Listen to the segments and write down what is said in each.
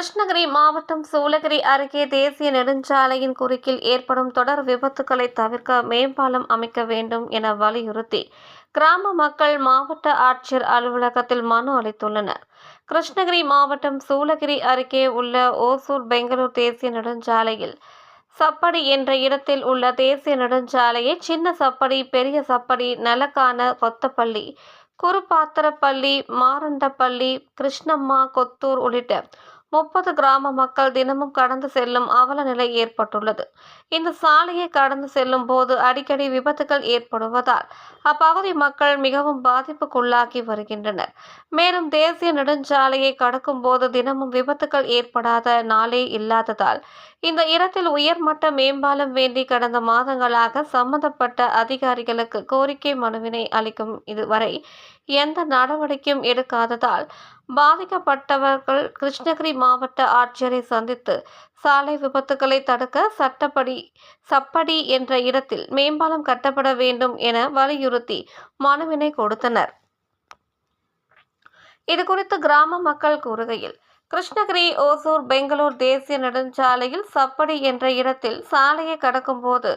கிருஷ்ணகிரி மாவட்டம் சூளகிரி அருகே தேசிய நெடுஞ்சாலையின் குறுக்கில் ஏற்படும் தொடர் விபத்துகளை தவிர்க்க மேம்பாலம் அமைக்க வேண்டும் என வலியுறுத்தி கிராம மக்கள் மாவட்ட ஆட்சியர் அலுவலகத்தில் மனு அளித்துள்ளனர். கிருஷ்ணகிரி மாவட்டம் சூளகிரி அருகே உள்ள ஓசூர் பெங்களூர் தேசிய நெடுஞ்சாலையில் சப்படி என்ற இடத்தில் உள்ள தேசிய நெடுஞ்சாலையை சின்ன சப்படி பெரிய சப்படி நலக்கான கொத்தப்பள்ளி குருபாத்திரப்பள்ளி மாரண்டப்பள்ளி கிருஷ்ணம்மா கொத்தூர் உள்ளிட்ட முப்பது கிராம மக்கள் தினமும் கடந்து செல்லும் அவல நிலை ஏற்பட்டுள்ளது. இந்த சாலையை கடந்து செல்லும் போது அடிக்கடி விபத்துகள் ஏற்படுவதால் அப்பகுதி மக்கள் மிகவும் பாதிப்புக்குள்ளாகி வருகின்றனர். மேலும் தேசிய நெடுஞ்சாலையை கடக்கும் போது தினமும் விபத்துகள் ஏற்படாத நாளே இல்லாததால் இந்த இடத்தில் உயர்மட்ட மேம்பாலம் வேண்டி கடந்த மாதங்களாக சம்பந்தப்பட்ட அதிகாரிகளுக்கு கோரிக்கை மனுவினை அளிக்கும் இதுவரை எந்த நடவடிக்கையும் எடுக்காததால் பாதிக்கப்பட்டவர்கள் கிருஷ்ணகிரி மாவட்ட ஆட்சியரை சந்தித்து சாலை விபத்துகளை தடுக்க சட்டப்படி சப்படி என்ற இடத்தில் மேம்பாலம் கட்டப்பட வேண்டும் என வலியுறுத்தி மனுவினை கொடுத்தனர். இதுகுறித்து கிராம மக்கள் கூறுகையில் கிருஷ்ணகிரி ஓசூர் பெங்களூர் தேசிய நெடுஞ்சாலையில் சப்படி என்ற இடத்தில் சாலையை கடக்கும்போது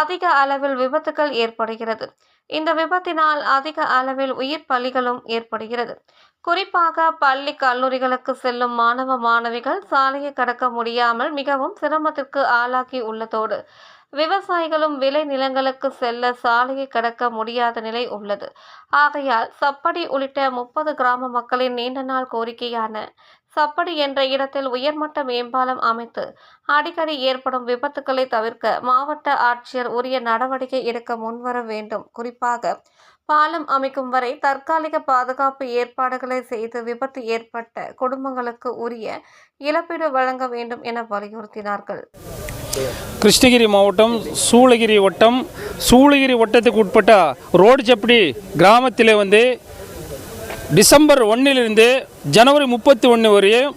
அதிக அளவில் விபத்துகள் ஏற்படுகிறது. இந்த விபத்தினால் அதிக அளவில் உயிர் பலிகளும் ஏற்படுகிறது. குறிப்பாக பள்ளி கல்லூரிகளுக்கு செல்லும் மாணவ மாணவிகள் சாலையை கடக்க முடியாமல் மிகவும் சிரமத்திற்கு ஆளாகி உள்ளதோடு விவசாயிகளும் விளை நிலங்களுக்கு செல்ல சாலையை கடக்க முடியாத நிலை உள்ளது. ஆகையால் சப்படி உள்ளிட்ட முப்பது கிராம மக்களின் நீண்ட நாள் கோரிக்கையான சப்படி என்ற இடத்தில் உயர்மட்ட மேம்பாலம் அமைத்து அடிக்கடி ஏற்படும் விபத்துக்களை தவிர்க்க மாவட்ட ஆட்சியர் உரிய நடவடிக்கை எடுக்க முன்வர வேண்டும். குறிப்பாக பாலம் அமைக்கும் வரை தற்காலிக பாதுகாப்பு ஏற்பாடுகளை செய்து விபத்து ஏற்பட்ட குடும்பங்களுக்கு உரிய இழப்பீடு வழங்க வேண்டும் என வலியுறுத்தினார்கள். கிருஷ்ணகிரி மாவட்டம் சூளகிரி வட்டம். சூளகிரி வட்டத்துக்கு உட்பட்ட ரோடு சப்படி கிராமத்தில் வந்து டிசம்பர் ஒன்றிலிருந்து ஜனவரி முப்பத்தி ஒன்று வரையும்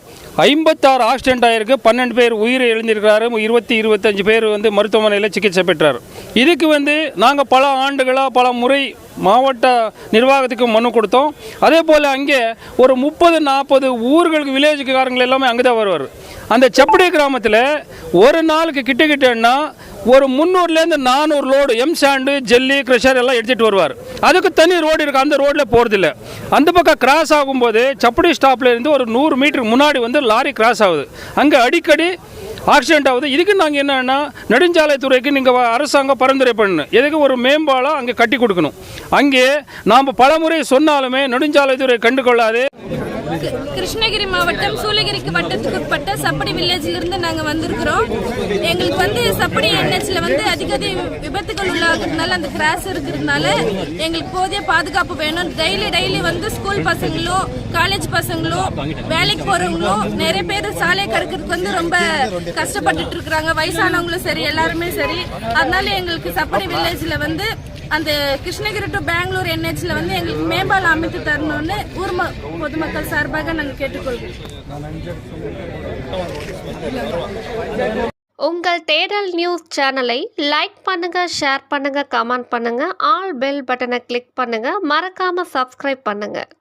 ஐம்பத்தாறு ஆக்சிடென்ட் ஆகிருக்கு பன்னெண்டு பேர் உயிர் எழுந்திருக்கிறாரு இருபத்தி இருபத்தஞ்சு பேர் வந்து மருத்துவமனையில் சிகிச்சை பெற்றார். இதுக்கு வந்து நாங்கள் பல ஆண்டுகளாக பல முறை மாவட்ட நிர்வாகத்துக்கு மனு கொடுத்தோம். அதே போல் அங்கே ஒரு முப்பது நாற்பது ஊர்களுக்கு வில்லேஜுக்காரங்கள் எல்லாமே அங்கே தான் வருவார். அந்த செப்படி கிராமத்தில் ஒரு நாளுக்கு கிட்ட கிட்டன்னா ஒரு முந்நூறுலேருந்து நானூறு load M sand jelly crusher எல்லாம் எடுத்துகிட்டு வருவார். அதுக்கு தனி ரோடு இருக்குது அந்த ரோட்டில் போகிறதில்ல அந்த பக்கம் கிராஸ் ஆகும்போது சப்படி ஸ்டாப்ல இருந்து ஒரு நூறு மீட்டருக்கு முன்னாடி வந்து லாரி கிராஸ் ஆகுது. அங்கே அடிக்கடி ஆக்சிடென்ட் ஆகுது. இதுக்கு நாங்கள் என்னென்னா நெடுஞ்சாலைத்துறைக்கு நீங்கள் அரசாங்கம் பரிந்துரை பண்ணணும். எதுக்கு? ஒரு மேம்பாலம் அங்கே கட்டி கொடுக்கணும். அங்கே நாம் பலமுறை சொன்னாலுமே நெடுஞ்சாலைத்துறை கண்டுகொள்ளாது. கிருஷ்ணகிரி மாவட்டம் சூளகிரிக்கு வட்டத்துக்கு உட்பட்ட சப்படி வில்லேஜில் இருந்து நாங்க வந்திருக்கிறோம். எங்களுக்கு வந்து சப்படி என்ஹெச்ல வந்து அதிக விபத்துகள் உள்ளாகிறதுனால அந்த கிராஸ் இருக்கிறதுனால எங்களுக்கு போதிய பாதுகாப்பு வேணும். டெய்லி டெய்லி வந்து ஸ்கூல் பசங்களும் காலேஜ் பசங்களும் வேலைக்கு போறவங்களும் நிறைய பேர் சாலை கடக்கிறதுக்கு வந்து ரொம்ப கஷ்டப்பட்டுட்டு இருக்கிறாங்க. வயசானவங்களும் சரி எல்லாருமே சரி. அதனால எங்களுக்கு சப்படி வில்லேஜ்ல வந்து அந்த கிருஷ்ணகிரி டு பெங்களூர் என்ஹெச்ல வந்து எங்களுக்கு மேம்பாலம் அமைத்து தரணும்னு ஊர் ம- பொதுமக்கள் சார்பாக நாங்கள் கேட்டுக்கொள்கிறோம். உங்கள் தேடல் நியூஸ் சேனலை லைக் பண்ணுங்க ஷேர் பண்ணுங்க கமெண்ட் பண்ணுங்க ஆல் பெல் பட்டனை கிளிக் பண்ணுங்க மறக்காம சப்ஸ்கிரைப் பண்ணுங்க.